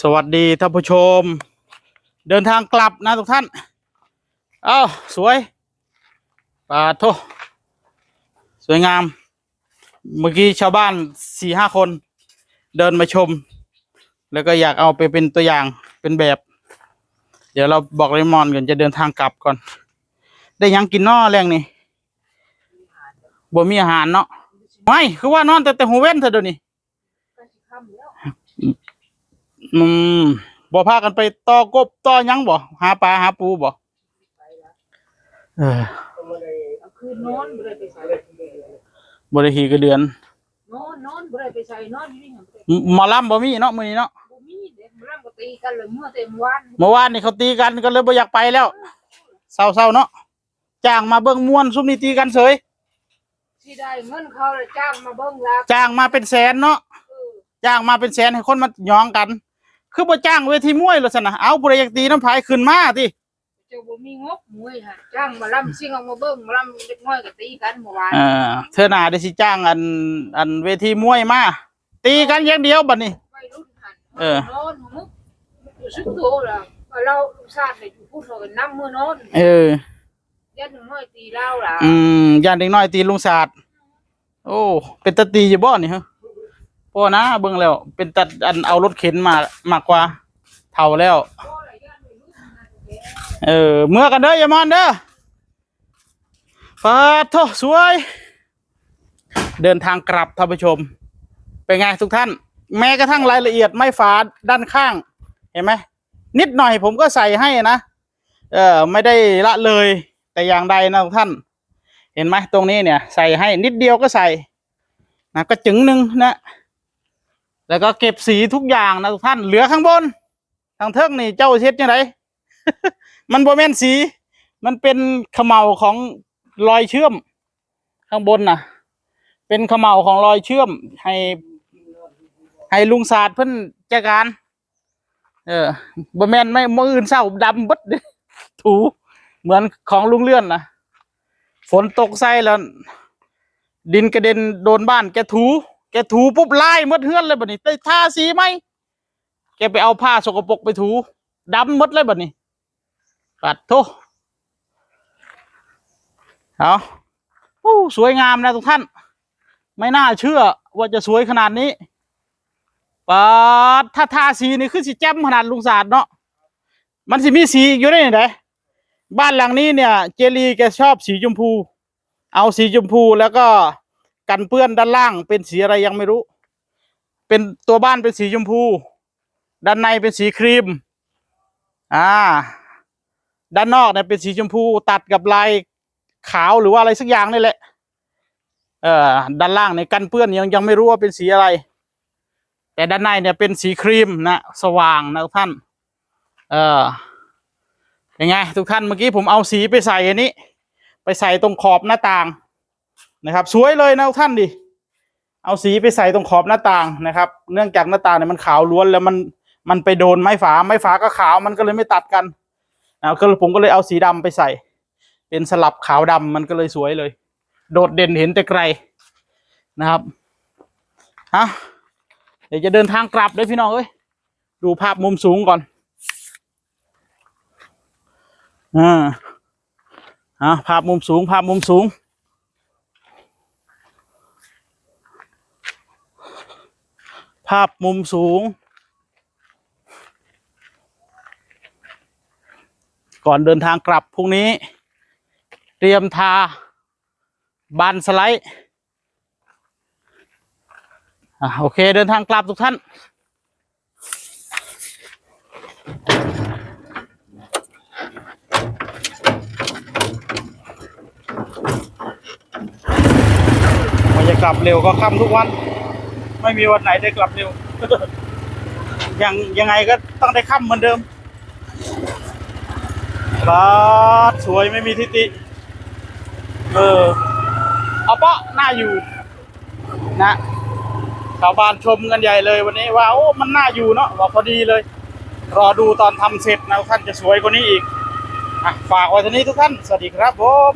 สวัสดีท่านผู้ชม เดินทางกลับนะทุกท่าน เอ้าสวยปาโทสวยงาม เมื่อกี้ชาวบ้านสี่ห้าคน เดินมาชม แล้วก็อยากเอาไปเป็นตัวอย่างเป็นแบบ เดี๋ยวเราบอกเลมอนก่อนจะเดินทางกลับก่อน ได้ยังกินนอแรงนี่บ่มีอาหารเนาะไม่คือว่านอนแต่แต่หูเว้นเถอเดี๋ยวนี้ อืมบ่พากันไปต่อกบต่อหยังบ่หาปลาหาปูบ่เออเอาคืนนอนบ่ได้ไปใส่บ่ได้ขี่กระเดือนนอนนอนบ่ได้ไปใส่นอนอยู่นี่หั่นบ่ได้หมอลำบ่มีเนาะมื้อนี้เนาะบ่มีเด็กมันก็ตีกันเลยเมื่อเต็มวันเมื่อวานนี่เขาตีกันก็เลยบ่อยากไปแล้วเศร้าๆเนาะจ้างมาเบิ่งม่วนซุมนี้ตีกันเฉยสิได้เงินเขาเลยจ้างมาเบิ่งลาจ้างมาเป็นแสนเนาะเออจ้างมาเป็นแสนให้คนมาหยองกัน คือบ่จ้างเวทีมวยแล้วซั่นน่ะเอาผู้ใดอยากตีน้ำพายขึ้นมาติเจ้าบ่มีงบมวยหั่นจ้างมาลำซิ่งเอามาเบิ่งมาลำเด็กน้อยก็ตีกันเมื่อวานเออเธอหน้าได้สิจ้างอันอันเวทีมวยมาตีกันอย่างเดียวบัดนี้ วัยรุ่นหั่นเออ นอนมุกอยู่สึกโตแล้วว่าเราลูกชาติให้อยู่พูดเขากันนำมื้อนอนเออ ยันหนึ่งน้อยตีเราล่ะอืมย่านเด็กน้อยตีลุงศาสตร์โอ้ เป็นตาตีอยู่บ่นี่ฮะ พ่อนะเบิ่งแล้ว เป็นตัดอันเอารถเข็นมามากกว่า เท่าแล้ว เออ เมื่อกันเด้ออย่ามอนเด้อปาดโทสวย เดินทางกลับท่านผู้ชม เป็นไงทุกท่าน แม้กระทั่งรายละเอียดไม่ฝาด้านข้าง เห็นไหมนิดหน่อยผมก็ใส่ให้นะ เออไม่ได้ละเลยแต่อย่างใดนะทุกท่าน เห็นไหมตรงนี้เนี่ย ใส่ให้นิดเดียวก็ใส่นะก็จึงหนึ่งนะ แล้วก็เก็บสีทุกอย่างนะทุกท่านเหลือข้างบนทางเทิงนี่เจ้าเช็ดยังไง มันโบแมนสี มันเป็นเขมเหลาของรอยเชื่อม ข้างบนน่ะเป็นเขมเหลาของรอยเชื่อม ให้ให้ลุงศาสตร์เพิ่นจัดการ เออบแมนไม่มืออื่นเศร้าดำบดถูเหมือนของลุงเลื่อนนะฝนตกใส่แล้ว ดินกระเด็นโดนบ้านแกถู แกถูปุ๊บไล่มดเฮือนเลยบัดนี้ได้ทาสีไหมแกไปเอาผ้าสกปรกไปถูดำมดเลยบัดนี้ปัดโทเอาโอ้สวยงามนะทุกท่าน ไม่น่าเชื่อว่าจะสวยขนาดนี้ปัดถ้าทาสีนี่คือสีแจ่มขนาดลุงศาสตร์เนาะมันสิมีสีอีกอยู่ได้ไหนบ้านหลังนี้เนี่ย เจลีแกชอบสีชมพู เอาสีชมพูแล้วก็ กันเปื้อนด้านล่างเป็นสีอะไรยังไม่รู้ เป็นตัวบ้านเป็นสีชมพู ด้านในเป็นสีครีม อ่า ด้านนอกเนี่ยเป็นสีชมพูตัดกับลายขาวหรือว่าอะไรสักอย่างนี่แหละ เอ่อ ด้านล่างเนี่ยกันเปื้อนยังยังไม่รู้ว่าเป็นสีอะไร แต่ด้านในเนี่ยเป็นสีครีมนะสว่างนะท่าน เอ่อยังไง ทุกท่านเมื่อกี้ผมเอาสีไปใส่อันนี้ ไปใส่ตรงขอบหน้าต่าง นะครับ สวยเลยนะท่านดิเอาสีไปใส่ตรงขอบหน้าต่างนะครับ เนื่องจากหน้าต่างเนี่ยมันขาวล้วนแล้วมันมันไปโดนไม้ฝาไม้ฝาก็ขาวมันก็เลยไม่ตัดกันนะก็ผมก็เลยเอาสีดำไปใส่ เป็นสลับขาวดำมันก็เลยสวยเลย โดดเด่นเห็นแต่ไกลนะครับฮะเดี๋ยวจะเดินทางกลับเลยพี่น้องเอ้ยดูภาพมุมสูงก่อนอ่าอ่าภาพมุมสูง ภาพมุมสูงาพมุมสูง ก่อนเดินทางกลับพรุ่งนี้ เตรียมทาบานสไลด์โอเคเดินทางกลับทุกท่านมันจะกลับเร็วก็ค่ำทุกวัน ไม่มีวันไหนได้กลับเร็วยังยังไงก็ต้องได้ค่ำเหมือนเดิมบาดสวยไม่มีทิฏฐิเออเอาเปาะหน้าอยู่ นะชาวบ้านชมกันใหญ่เลยวันนี้ว่าโอ้มันน่าอยู่เนาะว่าพอดีเลย รอดูตอนทำเสร็จนะท่านจะสวยกว่านี้อีกอะฝากไว้ทีนี้ทุกท่าน สวัสดีครับผม